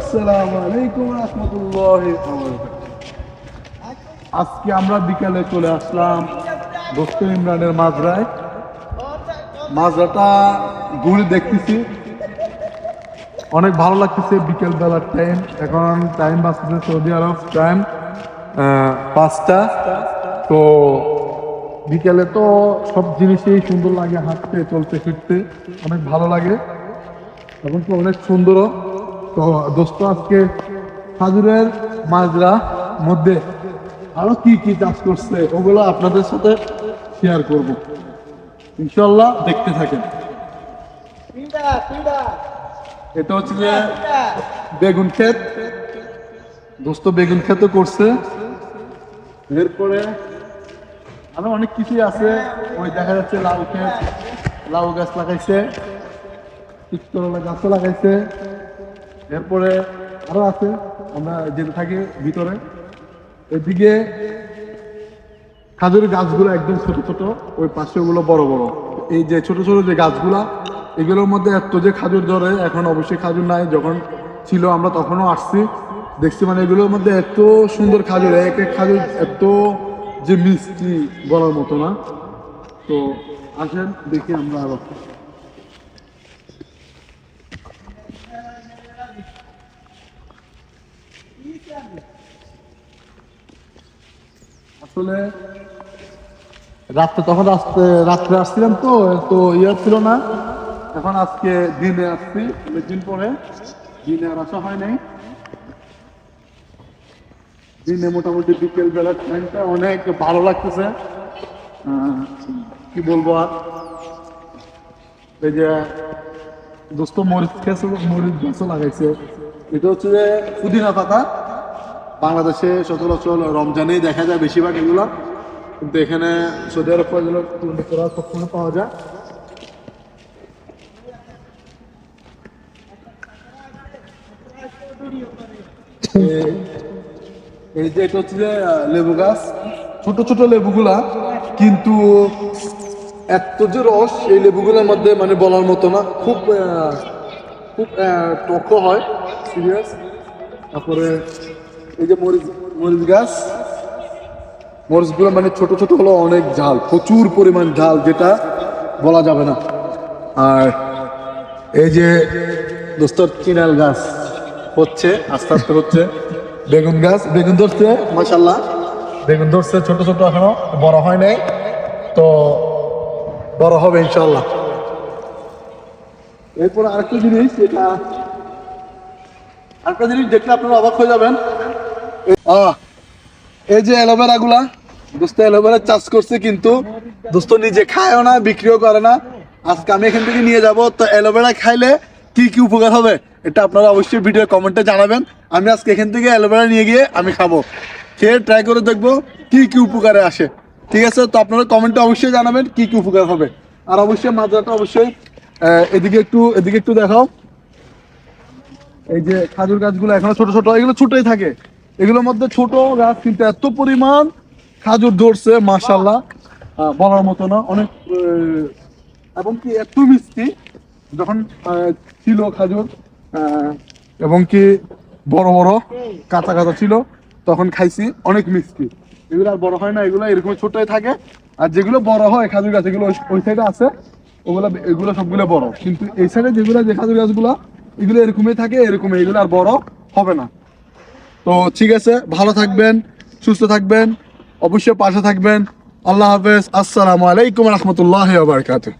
আসসালামু আলাইকুম রহমতুল্লাহ আজকে আমরা বিকালে চলে আসলাম দোস্ত ইমরানের মাজরায় মাজরাটা ঘুরে দেখতেছি। অনেক ভালো লাগতেছে বিকেল বেলার টাইম এখন টাইম বাঁচতেছে সৌদি আরব টাইম পাঁচটা। তো বিকেলে তো সব জিনিসই সুন্দর লাগে, হাঁটতে, চলতে, ফিরতে। অনেক ভালো লাগে। তো অনেক সুন্দরও তো দোস্ত, আজকে খাজুরের মাজরা মধ্যে আরও কি কি চাষ করছে, ওগুলো আপনাদের সাথে শেয়ার করব। ইনশাল্লাহ দেখতে থাকেন। এটা হচ্ছে যে বেগুন ক্ষেত। দোস্ত, বেগুন ক্ষেতও করছে। এরপরে আরও অনেক কিছুই আছে। ওই দেখা যাচ্ছে লাউ ক্ষেত, লাউ গাছ লাগাইছে। চিত্তরলা গাছও লাগাইছে। এরপরে আরও আছে, আমরা যেতে থাকি ভিতরে। এদিকে খাজুরের গাছগুলো একদম ছোট ছোট, ওই পাশে ওগুলো বড় বড়। এই যে ছোট ছোট যে গাছগুলা, এগুলোর মধ্যে এত যে খাজুর ধরে এখন অবশ্যই খাজুর নাই, যখন ছিল আমরা তখনও আসছি। দেখছি মানে এগুলোর মধ্যে এত সুন্দর খাজুর, এক এক খাজুর এত যে মিষ্টি বলার মতো না। তো আসেন, দেখি আমরা আরও। আসলে রাত্রে, তখন আসতে, রাত্রে আসছিলাম তো তো ইয়ে ছিল না। এখন আজকে দিনে আসছি অনেকদিন পরে। দিনে আর আসা হয় নাই। দিনে মোটামুটি বিকেল বেলার টাইমটা অনেক ভালো লাগতেছে। কি বলব আর? এই যে দোস্ত মরিচ খেয়েছে মরিচ গাছও লাগাইছে। এটা হচ্ছে যে পুদিনা পাতা। বাংলাদেশে সচরাচর রমজানেই দেখা যায় বেশিরভাগ এগুলো। কিন্তু এখানে সৌদি আরব সবসময় পাওয়া যায়। এই যে এটা হচ্ছে যে লেবু গাছ। ছোট ছোট লেবুগুলা, কিন্তু এত যে রস এই লেবুগুলোর মধ্যে মানে বলার মতো না। খুব খুব টক হয় সিরিয়াস তারপরে এই যে মরিচ মরিচ গাছ, মরিচগুলো মানে ছোট ছোট হলো অনেক ঝাল, প্রচুর পরিমাণ ঝাল যেটা বলা যাবে না। আর এই যে দোস্তর চিনাল গাছ হচ্ছে, আস্তে আস্তে হচ্ছে, বেগুন গাছ, বেগুন ধরছে মাসাল্লাহ বেগুন ধরছে, ছোট ছোট এখনও, বড় হয় নাই, তো বড় হবে ইনশাল্লাহ এরপর আরেকটা জিনিস, এটা আরেকটা জিনিস দেখলে আপনারা অবাক হয়ে যাবেন। এই যে অ্যালোভেরা গুলা, দোস্ত, অ্যালোভেরা চাষ করছে কিন্তু, দোস্ত, নিজে খায়ও না, বিক্রিও করে না। আজকে আমি এখান থেকে নিয়ে যাব। তো অ্যালোভেরা খাইলে কি কি উপকার হবে এটা আপনারা অবশ্যই ভিডিও কমেন্টে জানাবেন। আমি আজকে এখান থেকে অ্যালোভেরা নিয়ে গিয়ে আমি খাব। খেয়ে ট্রাই করে দেখব কি কি উপকারে আসে। ঠিক আছে? তো আপনারা কমেন্টে অবশ্যই জানাবেন কি কি উপকার হবে। আর অবশ্যই মাদ্রাটা অবশ্যই এদিকে একটু এদিকে একটু দেখাও। এই যে খাজুর গাছগুলো এখনও ছোট ছোট, এগুলো ছোটই থাকে। এগুলোর মধ্যে ছোট গাছ কিন্তু এত পরিমাণ খাজুর ধরছে মাশাল্লাহ আহ, বলার মতো না অনেক এবং কি এত মিষ্টি যখন ছিল খাজুর এবং কি বড় বড় কাঁচা কাঁচা ছিল তখন খাইছি অনেক মিষ্টি। এগুলো আর বড় হয় না এগুলো এরকম ছোটই থাকে। আর যেগুলো বড় হয় খাজুর গাছ এগুলো ওই- ওই সাইডে আছে ওগুলো এগুলো সবগুলো বড়। কিন্তু এই সাইডে যেগুলো যে খাজুর গাছগুলো এগুলো এরকমই থাকে এরকম এগুলো আর বড় হবে না। তো ঠিক আছে, ভালো থাকবেন, সুস্থ থাকবেন, অবশ্যই পাশে থাকবেন। আল্লাহ হাফেজ, আসসালামু আলাইকুম রহমতুল্লাহ বারকাতুহ।